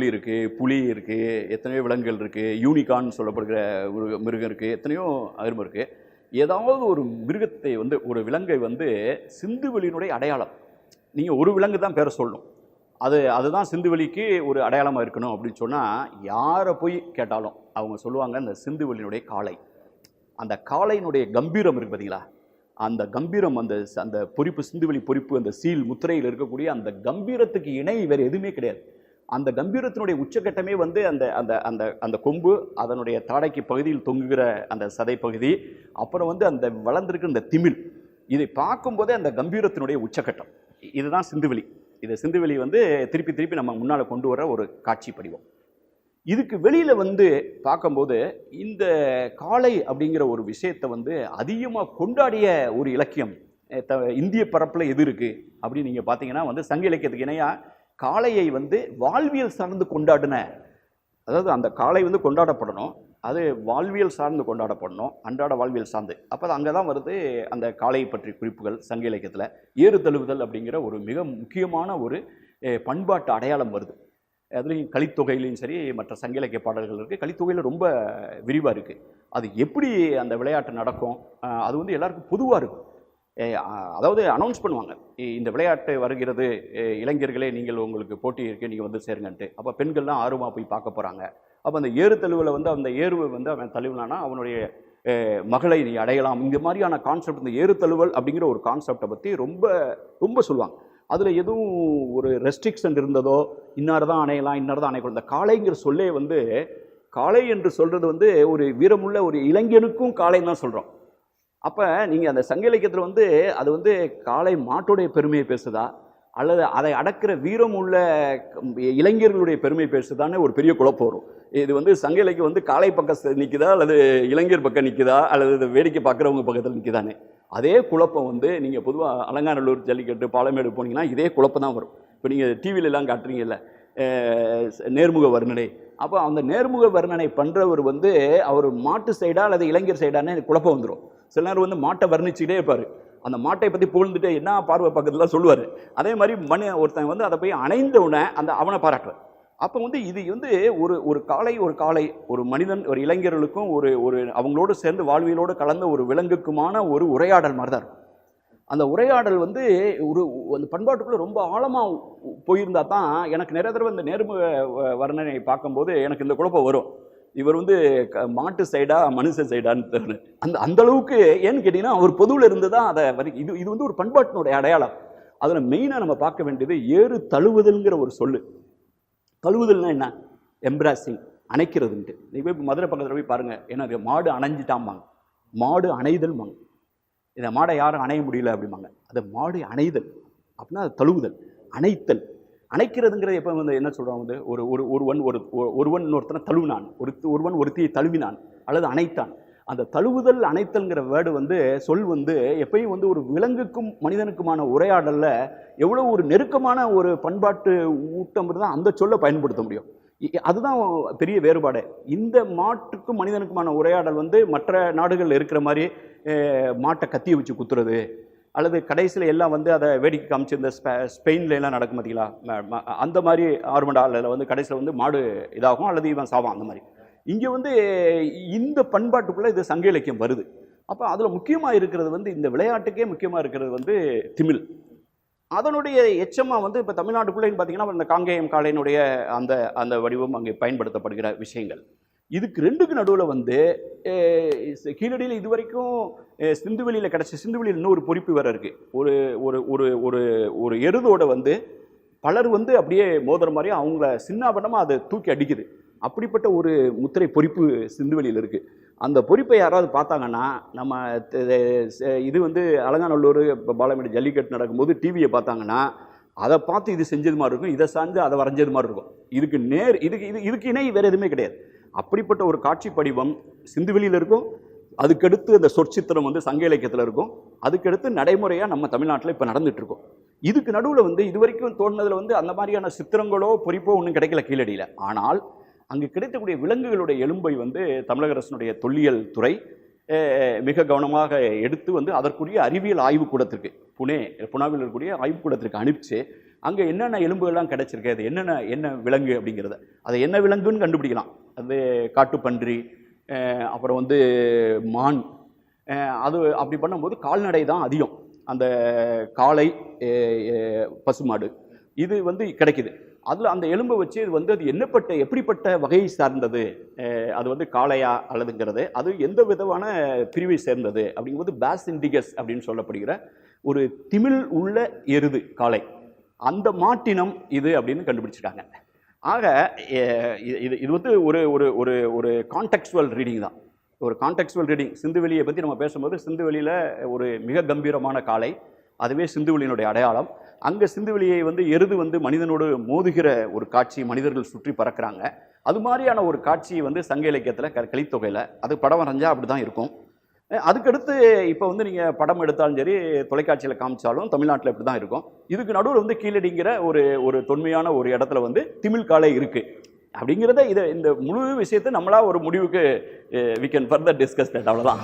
கோழி இருக்குது புலி இருக்குது எத்தனையோ விலங்குகள் இருக்குது யூனிகான் சொல்லப்படுகிற ஒரு மிருகம் இருக்குது எத்தனையோ அருமை இருக்குது ஏதாவது ஒரு மிருகத்தை வந்து ஒரு விலங்கை வந்து சிந்துவெளியினுடைய அடையாளம். நீங்கள் ஒரு விலங்கு தான் பேரை சொல்லணும். அது அதுதான் சிந்துவெளிக்கு ஒரு அடையாளமாக இருக்கணும் அப்படின்னு சொன்னால் யாரை போய் கேட்டாலும் அவங்க சொல்லுவாங்க அந்த சிந்துவெளியினுடைய காளை. அந்த காளையினுடைய கம்பீரம் இருக்கு பார்த்தீங்களா அந்த கம்பீரம் அந்த அந்த பொறிப்பு சிந்துவெளி பொறிப்பு அந்த சீல் முத்திரையில் இருக்கக்கூடிய அந்த கம்பீரத்துக்கு இணை வேறு எதுவுமே கிடையாது. அந்த கம்பீரத்தினுடைய உச்சக்கட்டமே வந்து அந்த அந்த அந்த அந்த கொம்பு அதனுடைய தாடைக்கு பகுதியில் தொங்குகிற அந்த சதை பகுதி அப்புறம் வந்து அந்த வளர்ந்திருக்கிற இந்த திமில். இதை பார்க்கும்போதே அந்த கம்பீரத்தினுடைய உச்சக்கட்டம் இதுதான் சிந்துவெளி. இது சிந்துவெளி வந்து திருப்பி திருப்பி நம்ம முன்னால் கொண்டு வர ஒரு காட்சி படிவம். இதுக்கு வெளியில் வந்து பார்க்கும்போது இந்த காளை அப்படிங்கிற ஒரு விஷயத்தை வந்து அதிகமாக கொண்டாடிய ஒரு இலக்கியம் த- இந்திய பரப்பில் எது இருக்குது அப்படின்னு நீங்கள் பார்த்தீங்கன்னா வந்து சங்க இலக்கியத்துக்கு இணையாக காளையை வந்து வாழ்வியல் சார்ந்து கொண்டாடின அதாவது அந்த காளை வந்து கொண்டாடப்படணும் அது வாழ்வியல் சார்ந்து கொண்டாடப்படணும் அன்றாட வாழ்வியல் சார்ந்து. அப்போ அங்கே தான் வருது அந்த காளையை பற்றி குறிப்புகள் சங்க இலக்கியத்தில். ஏறு தழுவுதல் அப்படிங்கிற ஒரு மிக முக்கியமான ஒரு பண்பாட்டு அடையாளம் வருது. அதுலேயும் கலித்தொகையிலையும் சரி மற்ற சங்க இலக்கிய பாடல்கள் இருக்குது கலித்தொகையில் ரொம்ப விரிவாக இருக்குது அது எப்படி அந்த விளையாட்டு நடக்கும்? அது வந்து எல்லாருக்கும் பொதுவாக இருக்கும். அதாவது அனௌன்ஸ் பண்ணுவாங்க. இந்த விளையாட்டு வருகிறது இளைஞர்களே நீங்கள் உங்களுக்கு போட்டி இருக்கு நீங்கள் வந்து சேருங்கன்ட்டு. அப்போ பெண்கள்லாம் ஆர்வமாக போய் பார்க்க போகிறாங்க அப்போ அந்த ஏறு தழுவில் வந்து அந்த ஏறுவை வந்து அவன் தழுவினானா அவனுடைய மகளை நீ அடையலாம். இந்த மாதிரியான கான்செப்ட் இந்த ஏறு தழுவல் அப்படிங்கிற ஒரு கான்செப்டை பற்றி ரொம்ப ரொம்ப சொல்லுவாங்க. அதில் எதுவும் ஒரு ரெஸ்ட்ரிக்ஷன் இருந்ததோ இன்னார் தான் அணையலாம் இன்னார் தான் அணையக்கூடாது. இந்த காளைங்கிற சொல்லே வந்து காளை என்று சொல்கிறது வந்து ஒரு வீரமுள்ள ஒரு இளைஞனுக்கும் காளைன்னு தான் சொல்கிறோம் அப்போ நீங்கள் அந்த சங்க இலக்கியத்தில் வந்து அது வந்து காளை மாட்டுடைய பெருமையை பேசுதா? அல்லது அதை அடக்கிற வீரம் உள்ள இளைஞர்களுடைய பெருமை பேசுதான்னு ஒரு பெரிய குழப்பம் வரும். இது வந்து சங்க இலக்கியம் வந்து காளை பக்கம் நிற்குதா அல்லது இளைஞர் பக்கம் நிற்குதா அல்லது வேடிக்கை பார்க்குறவங்க பக்கத்தில் நிற்குதானே அதே குழப்பம் வந்து நீங்கள் பொதுவாக அலங்காநல்லூர் ஜல்லிக்கட்டு பாலமேடு போனீங்கன்னா இதே குழப்பம் தான் வரும். இப்போ நீங்கள் டிவியிலலாம் காட்டுறீங்கல்ல நேர்முக வர்ணனை. அப்போ அந்த நேர்முக வர்ணனை பண்ணுறவர் வந்து அவர் மாட்டு சைடா அல்லது இளைஞர் சைடான்னு குழப்பம் வந்துடும் சில நேரம் வந்து மாட்டை வர்ணிச்சுக்கிட்டே இருப்பார். அந்த மாட்டை பற்றி புகழ்ந்துட்டு என்ன பார்வை பக்கத்தில் சொல்லுவார். அதே மாதிரி மணி ஒருத்தன் வந்து அதை போய் அணைந்த உடனே அந்த அவனை பாராட்டுவார். அப்போ வந்து இது வந்து ஒரு ஒரு காளை ஒரு காளை ஒரு மனிதன் ஒரு இளைஞர்களுக்கும் ஒரு ஒரு அவங்களோடு சேர்ந்து வாழ்வியலோடு கலந்த ஒரு விலங்குக்குமான ஒரு உரையாடல் மாதிரி தான் இருக்கும். அந்த உரையாடல் வந்து ஒரு அந்த பண்பாட்டுக்குள்ளே ரொம்ப ஆழமாக போயிருந்தா தான் எனக்கு நிறைய தடவை இந்த நேர்முக வர்ணனை பார்க்கும்போது எனக்கு இந்த குழப்பம் வரும். இவர் வந்து க- மாட்டு சைடா மனுஷ சைடான்னு அந்த அந்த அளவுக்கு ஏன்னு கேட்டிங்கன்னா அவர் பொதுவில் இருந்து தான் அதை வரி இது இது வந்து ஒரு பண்பாட்டினுடைய அடையாளம். அதில் மெயினாக நம்ம பார்க்க வேண்டியது ஏறு தழுவுதல்ங்கிற ஒரு சொல்லு. தழுவுதல்னா என்ன? எம்ப்ராசிங் அணைக்கிறதுன்ட்டு. நீங்கள் போய் மதுரை பக்கத்தில் போய் பாருங்கள் ஏன்னா அது மாடு அணைஞ்சிட்டாம்பாங்க. மாடு அணைதல்பாங்க இந்த மாடை யாரும் அணைய முடியல அப்படிம்பாங்க. அது மாடு அணைதல். அப்படின்னா அது தழுவுதல் அணைத்தல். அணைக்கிறதுங்கிறது எப்போ வந்து என்ன சொல்கிறாங்க வந்து? ஒரு ஒரு ஒருவன் ஒரு ஒரு- ஒருவன் இன்னொருத்தனை தழுவினான். ஒரு ஒருவன் ஒருத்தியை தழுவினான் அல்லது அணைத்தான். அந்த தழுவுதல் அணைத்தல்ங்கிற வேர்டு வந்து சொல் வந்து எப்பயும் வந்து ஒரு விலங்குக்கும் மனிதனுக்குமான உரையாடலில் எவ்வளோ ஒரு நெருக்கமான ஒரு பண்பாட்டு ஊட்டம் தான் அந்த சொல்லை பயன்படுத்த முடியும். அதுதான் பெரிய வேறுபாடு. இந்த மாட்டுக்கும் மனிதனுக்குமான உரையாடல் வந்து மற்ற நாடுகளில் இருக்கிற மாதிரி மாட்டை கத்தியை வச்சு குத்துறது அல்லது கடைசியில் எல்லாம் வந்து அதை வேடிக்கை காமிச்சு இந்த ஸ்பெ ஸ்பெயின்ல எல்லாம் நடக்கும் பார்த்தீங்களா அந்த மாதிரி ஆர்மண்டாலில் வந்து கடைசியில் வந்து மாடு இதாகும் அல்லது இவன் சாவான் அந்த மாதிரி. இங்கே வந்து இந்த பண்பாட்டுக்குள்ளே இது சங்க இலக்கியம் வருது. அப்போ அதில் முக்கியமாக இருக்கிறது வந்து இந்த விளையாட்டுக்கே முக்கியமாக இருக்கிறது வந்து திமில் அதனுடைய எச்சமாக வந்து இப்போ தமிழ்நாட்டுக்குள்ளேன்னு பார்த்தீங்கன்னா இந்த காங்கேயம் காளையினுடைய அந்த அந்த வடிவம் அங்கே பயன்படுத்தப்படுகிற விஷயங்கள். இதுக்கு ரெண்டுக்கு நடுவில் வந்து கீழடியில் இது வரைக்கும் சிந்துவெளியில் கிடச்ச சிந்துவெளியில் ஒரு பொறிப்பு வேறு இருக்குது ஒரு ஒரு ஒரு ஒரு ஒரு எருதோட வந்து பலர் வந்து அப்படியே மோதுற மாதிரி அவங்கள சின்னாபனமாக அதை தூக்கி அடிக்குது. அப்படிப்பட்ட ஒரு முத்திரை பொறிப்பு சிந்துவெளியில் இருக்குது அந்த பொறிப்பை யாராவது பார்த்தாங்கன்னா நம்ம இது வந்து அலங்காநல்லூர் பாலமேடு ஜல்லிக்கட்டு நடக்கும்போது டிவியை பார்த்தாங்கன்னா அதை பார்த்து இது செஞ்சது மாதிரி இருக்கும் இதை சார்ந்து அதை வரைஞ்சது மாதிரி இருக்கும். இதுக்கு நேர் இதுக்கு இது இதுக்கு இணை வேறு எதுவுமே கிடையாது. அப்படிப்பட்ட ஒரு காட்சி படிவம் சிந்துவெளியில் இருக்கும். அதுக்கடுத்து அந்த சொற்சித்திரம் வந்து சங்க இலக்கியத்தில் இருக்கும். அதுக்கடுத்து நடைமுறையாக நம்ம தமிழ்நாட்டில் இப்போ நடந்துட்டு இருக்கோம் இதுக்கு நடுவில் வந்து இது வரைக்கும் தோணுனதுல வந்து அந்த மாதிரியான சித்திரங்களோ பொறிப்போ ஒன்றும் கிடைக்கல கீழடியில். ஆனால் அங்கு கிடைக்கக்கூடிய விலங்குகளுடைய எலும்பை வந்து தமிழக அரசனுடைய தொல்லியல் துறை மிக கவனமாக எடுத்து வந்து அதற்குரிய அறிவியல் ஆய்வுக்கூடத்திற்கு புனே புனாவில் இருக்கக்கூடிய ஆய்வுக்கூடத்திற்கு அனுப்பிச்சு அங்கே என்னென்ன எலும்புகள்லாம் கிடைச்சிருக்கு அது என்னென்ன என்ன விலங்கு அப்படிங்கிறத அதை என்ன விலங்குன்னு கண்டுபிடிக்கலாம். அது காட்டுப்பன்றி அப்புறம் வந்து மான் அது அப்படி பண்ணும்போது கால்நடை தான் அதிகம். அந்த காளை பசுமாடு இது வந்து கிடைக்குது. அதில் அந்த எலும்பை வச்சு இது வந்து அது என்னப்பட்ட எப்படிப்பட்ட வகையை சார்ந்தது? அது வந்து காளையா அல்லதுங்கிறது அது எந்த விதமான பிரிவை சேர்ந்தது? அப்படிங்கும்போது பேஸ் இண்டிகஸ் அப்படின்னு சொல்லப்படுகிற ஒரு திமிழ் உள்ள எருது காளை. அந்த மாட்டினம் இது அப்படின்னு கண்டுபிடிச்சிட்டாங்க ஆக இது- இது இது வந்து ஒரு ஒரு ஒரு ஒரு கான்டெக்சுவல் ரீடிங் தான். ஒரு கான்டெக்சுவல் ரீடிங் சிந்துவெளியை பற்றி நம்ம பேசும்போது சிந்துவெளியில் ஒரு மிக கம்பீரமான காளை அதுவே சிந்துவெளியினுடைய அடையாளம். அங்கே சிந்துவெளியை வந்து எருது வந்து மனிதனோடு மோதுகிற ஒரு காட்சி மனிதர்கள் சுற்றி பறக்கிறாங்க. அது மாதிரியான ஒரு காட்சி வந்து சங்க இலக்கியத்தில் க கலித்தொகையில். அது படம் வரைஞ்சால் அப்படி தான் இருக்கும். அதுக்கடுத்து இப்போ வந்து நீங்கள் படம் எடுத்தாலும் சரி தொலைக்காட்சியில் காமிச்சாலும் தமிழ்நாட்டில் இப்படி தான் இருக்கும். இதுக்கு நடுவில் வந்து கீழடிங்கிற ஒரு ஒரு தொன்மையான ஒரு இடத்துல வந்து திமிழ் காலை இருக்குது அப்படிங்கிறத இதை இந்த முழு விஷயத்தை நம்மளா ஒரு முடிவுக்கு we can further discuss that அவ்வளோதான்